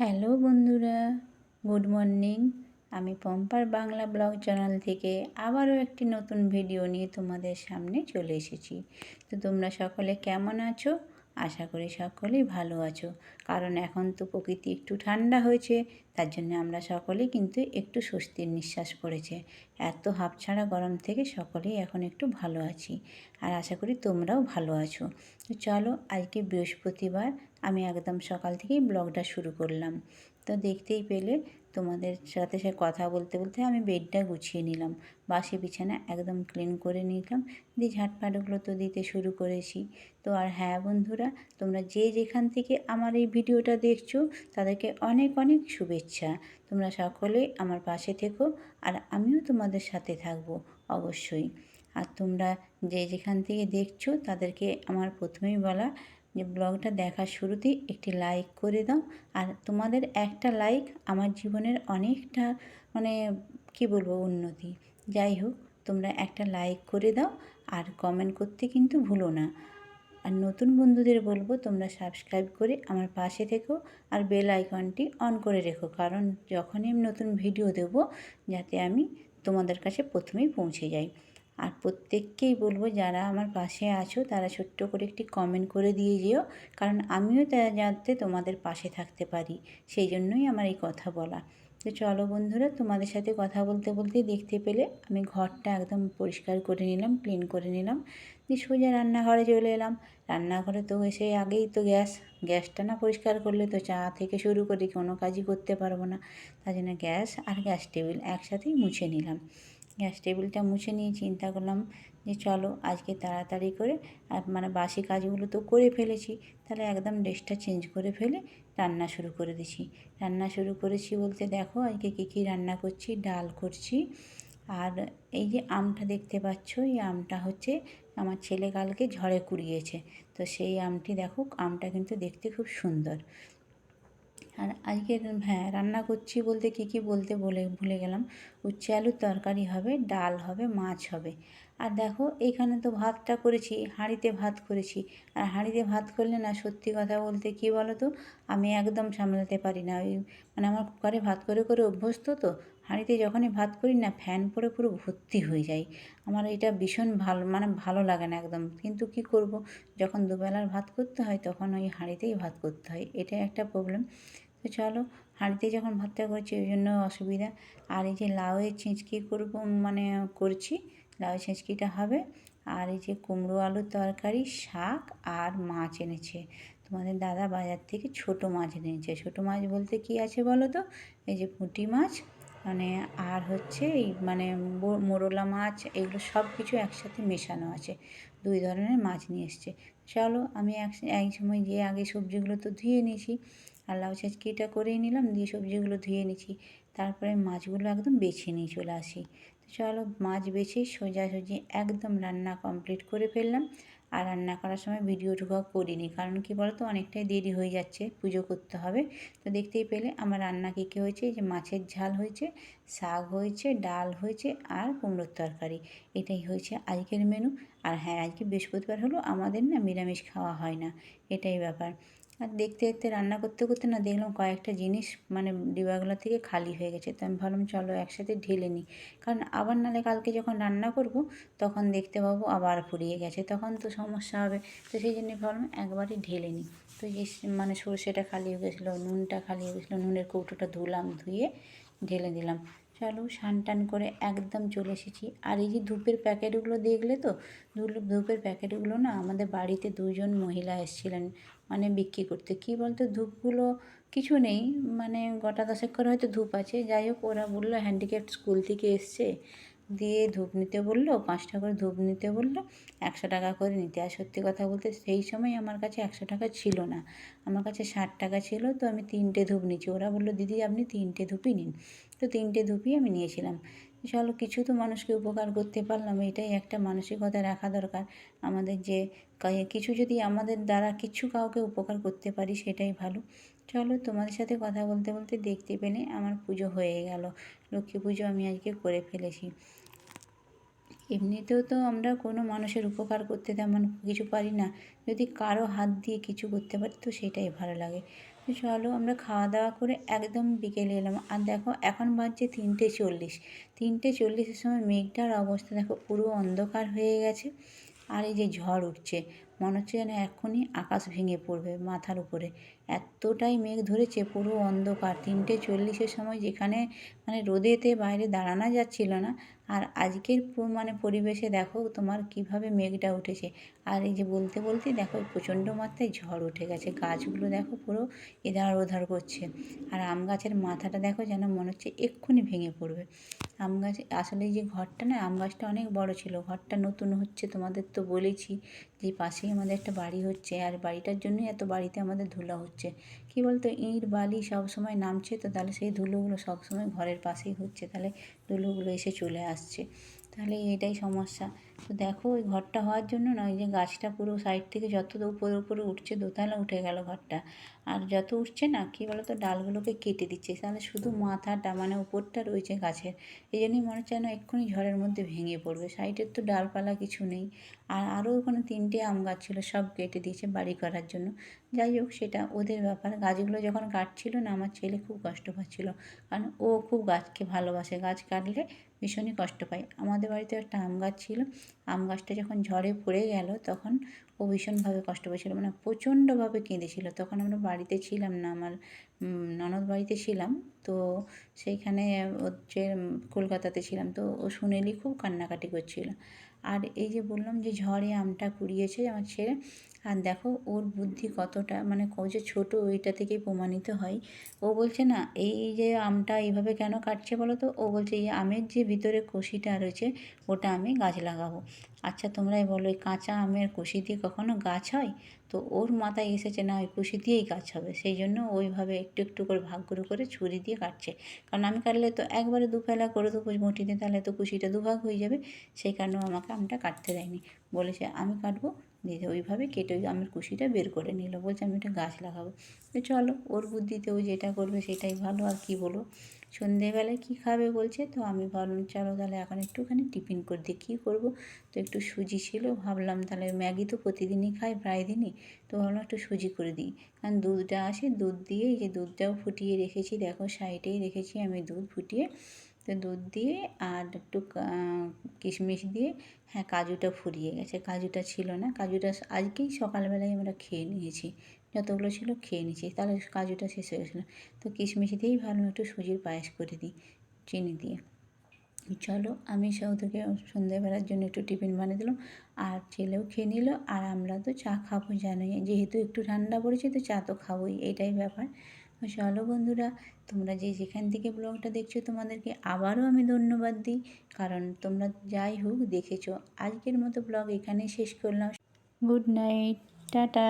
Hello বন্ধুরা, good morning. আমি পম্পার Bangla blog channel থেকে আবারও একটি নতুন ভিডিও নিয়ে তোমাদের সামনে চলে এসেছি। তো তোমরা সকলে কেমন আছো? আশা করি সকলেই ভালো আছো। কারণ এখন তো প্রকৃতি একটু ঠান্ডা হয়েছে, তার জন্য আমরা সকলেই কিন্তু একটু স্বস্তির নিঃশ্বাস পড়েছে। এত হাফছাড়া গরম থেকে সকলেই এখন একটু ভালো আছি, আর আশা করি তোমরাও ভালো আছো। তো চলো আজকে বৃহস্পতিবার আমি একদম সকাল থেকেই ব্লগটা শুরু করলাম। তো দেখতেই পেলে তোমাদের সাথে সে কথা বলতে বলতে আমি বেডটা গুছিয়ে নিলাম। বাসি বিছানা একদম ক্লিন করে নিলাম। দিয়ে ঝাঁটপাটগুলো তো দিতে শুরু করেছি। তো আর হ্যাঁ বন্ধুরা, তোমরা যে যেখান থেকে আমার এই ভিডিওটা দেখছ, তাদেরকে অনেক অনেক শুভেচ্ছা। তোমরা সকলেই আমার পাশে থেকো আর আমিও তোমাদের সাথে থাকব অবশ্যই। আর তোমরা যে যেখান থেকে দেখছ, তাদেরকে আমার প্রথমেই বলা যে ব্লগটা দেখার শুরুতেই একটি লাইক করে দাও। আর তোমাদের একটা লাইক আমার জীবনের অনেকটা মানে কি বলব উন্নতি। যাই হোক, তোমরা একটা লাইক করে দাও আর কমেন্ট করতে কিন্তু ভুলো না। আর নতুন বন্ধুদের বলব, তোমরা সাবস্ক্রাইব করে আমার পাশে থেকো আর বেল আইকনটি অন করে রেখো। কারণ যখনই আমি নতুন ভিডিও দেব, যাতে আমি তোমাদের কাছে প্রথমেই পৌঁছে যাই। আর প্রত্যেককেই বলব যারা আমার পাশে আছো, তারা ছোট্ট করে একটি কমেন্ট করে দিয়ে যেও, কারণ আমিও তা যাতে তোমাদের পাশে থাকতে পারি, সেই জন্যই আমার এই কথা বলা। তো চলো বন্ধুরা, তোমাদের সাথে কথা বলতে বলতে দেখতে পেলে আমি ঘরটা একদম পরিষ্কার করে নিলাম ক্লিন করে নিলাম, দিয়ে সোজা রান্নাঘরে চলে এলাম। রান্নাঘরে তো এসে আগেই তো গ্যাস, গ্যাসটা না পরিষ্কার করলে তো চা থেকে শুরু করে কোনো কাজই করতে পারব না, তার জন্য গ্যাস আর গ্যাস টেবিল একসাথেই মুছে নিলাম। গ্যাস টেবিলটা মুছে নিয়ে চিন্তা করলাম যে চলো আজকে তাড়াতাড়ি করে, আর মানে বাসি কাজগুলো তো করে ফেলেছি, তাহলে একদম ড্রেসটা চেঞ্জ করে ফেলে রান্না শুরু করে দিছি। রান্না শুরু করেছি বলতে দেখো, আজকে কী কী রান্না করছি, ডাল করছি, আর এই যে আমটা দেখতে পাচ্ছ, এই আমটা হচ্ছে আমার ছেলে কালকে ঝড়ে কুড়িয়েছে, তো সেই আমটি দেখো, আমটা কিন্তু দেখতে খুব সুন্দর। আর আজকে হ্যাঁ রান্না করছি বলতে কী কী বলতে বলে, ভুলে গেলাম। উচ্ছে আলুর তরকারি হবে, ডাল হবে, মাছ হবে। আর দেখো এইখানে তো ভাতটা করেছি, হাঁড়িতে ভাত করেছি। আর হাঁড়িতে ভাত করলে না সত্যি কথা বলতে কী বলো তো আমি একদম সামলাতে পারি না। ওই মানে আমার কুকারে ভাত করে করে অভ্যস্ত তো, হাঁড়িতে যখনই ভাত করি না, ফ্যান পরে পুরো ভর্তি হয়ে যায়। আমার এটা ভীষণ ভালো মানে ভালো লাগে না একদম। কিন্তু কি করব, যখন দুবেলার ভাত করতে হয়, তখন ওই হাঁড়িতেই ভাত করতে হয়। এটা একটা প্রবলেম তো চলো, হাঁড়িতে যখন ভাতটা করছি, ওই জন্য অসুবিধা। আর এই যে লাউয়ের ছিঁচকি করব মানে করছি লাউ ছিঁচকিটা হবে। আর এই যে কুমড়ো আলুর তরকারি, শাক আর মাছ এনেছে। তোমাদের দাদা বাজার থেকে ছোট মাছ এনেছে। ছোট মাছ বলতে কি আছে বলো তো? এই যে পুঁটি মাছ মানে আর হচ্ছে এই মানে মোরলা মাছ, এগুলো সব কিছু একসাথে মেশানো আছে। দুই ধরনের মাছ নিয়ে এসছে। চলো, আমি এক এক সময় গিয়ে আগে সবজিগুলো তো ধুয়ে নিয়েছি। আর লাউ ছেঁচকিটা করেই নিলাম? দিয়ে সবজিগুলো ধুয়ে নিয়েছি তারপরে মাছগুলো একদম বেছে নিয়ে চলে আসি। তো চলো মাছ বেছে সোজাসুজি একদম রান্না কমপ্লিট করে ফেললাম। আর রান্না করার সময় ভিডিওটুকু করিনি। কারণ কি বলতো? অনেকটাই দেরি হয়ে যাচ্ছে, পুজো করতে হবে। তো দেখতেই পেলে আমার রান্না কী কী হয়েছে? যে মাছের ঝাল হয়েছে, শাক হয়েছে, ডাল হয়েছে আর কুমড়োর তরকারি। এটাই হয়েছে আজকের মেনু আর হ্যাঁ আজকে বৃহস্পতিবার হলো। আমাদের না নিরামিষ খাওয়া হয় না। এটাই ব্যাপার। আর দেখতে দেখতে, রান্না করতে করতে না দেখলাম কয়েকটা জিনিস মানে ডিবাগুলো থেকে খালি হয়ে গেছে। তো আমি ভাবলাম, চলো একসাথে ঢেলে নিই। কারণ আবার নালে কালকে যখন রান্না করব, তখন দেখতে পাবো আবার ফুরিয়ে গেছে। তখন তো সমস্যা হবে। তো সেই জন্য ভাবলাম একবারই ঢেলে নিই। তো এই মানে সর্ষেটা খালি হয়ে গেছিল, নুনটা খালি হয়ে গেছিল, নুনের কৌটোটা ধুলাম, ধুয়ে ঢেলে দিলাম। চলো সান টান করে একদম চলে এসেছি। আর এই যে ধূপের প্যাকেটগুলো দেখলে তো? ধূপের প্যাকেটগুলো না আমাদের বাড়িতে দুজন মহিলা এসেছিলেন মানে বিক্রি করতে। কি বলতো, ধূপগুলো কিছু নেই মানে গোটা দশেক করে হয়তো ধূপ আছে। যাই হোক, ওরা বলল হ্যান্ডিক্যাপ্ট স্কুল থেকে এসছে। দিয়ে ধূপ নিতে বলল, পাঁচটা করে ধূপ নিতে বলল, একশো টাকা করে নিতে। আর সত্যি কথা বলতে সেই সময় আমার কাছে একশো টাকা ছিল না। আমার কাছে ষাট টাকা ছিল, তো আমি তিনটে ধূপ নিচ্ছি ওরা বলল, দিদি, আপনি তিনটে ধূপই নিন। তো তিনটে ধূপই আমি নিয়েছিলাম। চলো, কিছু তো মানুষকে উপকার করতে পারলাম, এটাই একটা মানসিকতা রাখা দরকার। আমাদের যে কিছু যদি আমাদের দ্বারা কিছু কাউকে উপকার করতে পারি, সেটাই ভালো। চলো তোমাদের সাথে কথা বলতে বলতে দেখতে পেলে আমার পুজো হয়ে গেল। লক্ষ্মী পুজো আমি আজকে করে ফেলেছি। এমনিতেও তো আমরা কোনো মানুষের উপকার করতে তেমন কিছু পারি না। যদি কারও হাত দিয়ে কিছু করতে পারি, তো সেটাই ভালো লাগে। তো চলো আমরা খাওয়া দাওয়া করে একদম বিকেলে এলাম। আর দেখো, এখন বাজছে তিনটে চল্লিশ। তিনটে চল্লিশের সময় মেঘটার অবস্থা দেখো পুরো অন্ধকার হয়ে গেছে। আর এই যে ঝড় উঠছে মনে হচ্ছে যেন এক্ষুনি আকাশ ভেঙে পড়বে মাথার উপরে। এতটাই মেঘ ধরেছে, পুরো অন্ধকার। তিনটে চল্লিশের সময় যেখানে মানে রোদেতে বাইরে দাঁড়ানো যাচ্ছিল না। আর আজকের মানে পরিবেশে দেখো তোমার কীভাবে মেঘটা উঠেছে। আর এই যে বলতে বলতেই দেখো প্রচণ্ড মাত্রায় ঝড় উঠে গেছে। গাছগুলো দেখো পুরো এধার ওধার করছে। আর আম গাছের মাথাটা দেখো যেন মনে হচ্ছে এক্ষুনি ভেঙে পড়বে। আম গাছ, আসলে যে ঘরটা না, আম গাছটা অনেক বড় ছিল। ঘরটা নতুন হচ্ছে তোমাদের তো বলেছি যে আমাদের একটা বাড়ি হচ্ছে, আর বাড়িটার জন্যই এত বাড়িতে আমাদের ধুলা হচ্ছে। কী বলতো, ইঁট, বালি সব সময় নামছে তো, তাহলে সেই ধুলোগুলো সবসময় ঘরের পাশেই হচ্ছে, তাহলে ধুলোগুলো এসে চলে আসছে। তাহলে এটাই সমস্যা। তো দেখো, ওই ঘরটা হওয়ার জন্য না, ওই যে গাছটা পুরো সাইড থেকে যত উপরে উপরে উঠছে, দোতলা উঠে গেল ঘরটা। আর যত উঠছে না, কী বলো তো ডালগুলোকে কেটে দিচ্ছে। তাহলে শুধু মাথাটা মানে উপরটা রয়েছে গাছের। এই জন্যই মনে হচ্ছে যেন এক্ষুনি ঝড়ের মধ্যে ভেঙে পড়বে। সাইডের তো ডালপালা কিছু নেই। আর আরও ওখানে তিনটে আম গাছ ছিল, সব কেটে দিয়েছে বাড়ি করার জন্য। যাই হোক, সেটা ওদের ব্যাপার। গাছগুলো যখন কাটছিল না, আমার ছেলে খুব কষ্ট পাচ্ছিল। কারণ ও খুব গাছকে ভালোবাসে। গাছ কাটলে ভীষণই কষ্ট পায়। আমাদের বাড়িতে একটা আম গাছ ছিল আম গাছটা যখন ঝড়ে পড়ে গেল, তখন ও ভীষণভাবে কষ্ট পেয়েছিল। মানে প্রচণ্ডভাবে কেঁদেছিল। তখন আমরা বাড়িতে ছিলাম না, আমার ননদ বাড়িতে ছিলাম। তো সেইখানে হচ্ছে কলকাতাতে ছিলাম। তো ও শুনেলি খুব কান্নাকাটি করছিল। আর এই যে বললাম যে ঝড়ে আমটা কুড়িয়েছে, আমার ছেলে আর দেখো ওর বুদ্ধি কতটা মানে ও যে ছোটো ওইটা থেকেই প্রমাণিত হয়। ও বলছে না, এই যে আমটা এইভাবে কেন কাটছে বলো তো? ও বলছে, এই আমের যে ভিতরে কষিটা রয়েছে, ওটা আমি গাছ লাগাবো। আচ্ছা তোমরাই বলো, এই কাঁচা আমের কষি দিয়ে কখনো গাছ হয়? তো ওর মাথায় এসেছে না, ওই কুশি দিয়েই গাছ হবে। সেই জন্য ওইভাবে একটু একটু করে ভাগ, করে করে ছুরি দিয়ে কাটছে। কারণ আমি কাটলে তো একবারে দুফেলা করে দেবো মুঠিতে, তাহলে তো কুশিটা দুভাগ হয়ে যাবে। সেই কারণে আমাকে আমটা কাটতে দেয়নি। বলেছে, আমি কাটবো দিয়ে ওইভাবে কেটে ওই আমের কুশিটা বের করে নিল। বলছে, আমি একটা গাছ লাগাবো। তো চলো, ওর বুদ্ধিতে ও যেটা করবে সেটাই ভালো, আর কি বলো? সন্ধেবেলায় কী খাবে বলছে, তো আমি ভাবলাম, চলো তাহলে এখন একটুখানি টিফিন করে দিই কী করব? তো একটু সুজি ছিল, ভাবলাম তাহলে ম্যাগি তো প্রতিদিনই খাই, প্রায় দিনই। তো ভাবলাম একটু সুজি করে দিই। কারণ দুধটা আসে, দুধ দিয়ে এই যে দুধটাও ফুটিয়ে রেখেছি, দেখো, সাইডেই রেখেছি আমি দুধ ফুটিয়ে। তো দুধ দিয়ে আর একটু কিশমিশ দিয়ে হ্যাঁ কাজুটা ফুরিয়ে গেছে। কাজুটা ছিল না। কাজুটা আজকেই সকালবেলায় আমরা খেয়ে নিয়েছি। যতগুলো ছিল খেয়ে নিয়েছি। তাহলে কাজুটা শেষ হয়ে গেছিল। তো কিশমিশ দিয়েই ভালো একটু সুজির পায়েস করে দিই, চিনি দিয়ে। চলো, আমি সৌদকে সন্ধ্যেবেলার জন্য একটু টিফিন বানিয়ে দিলাম। আর ছেলেও খেয়ে নিল। আর আমরা তো চা খাব জানোই। যেহেতু একটু ঠান্ডা পড়েছে, তো চা তো খাবোই। এটাই ব্যাপার। চলো বন্ধুরা, তোমরা যে যেখান থেকে ব্লগটা দেখছ, তোমাদেরকে আবারও আমি ধন্যবাদ দিই। কারণ তোমরা যাই হোক, দেখেছ। আজকের মতো ব্লগ এখানেই শেষ করলাম। Good night, tata.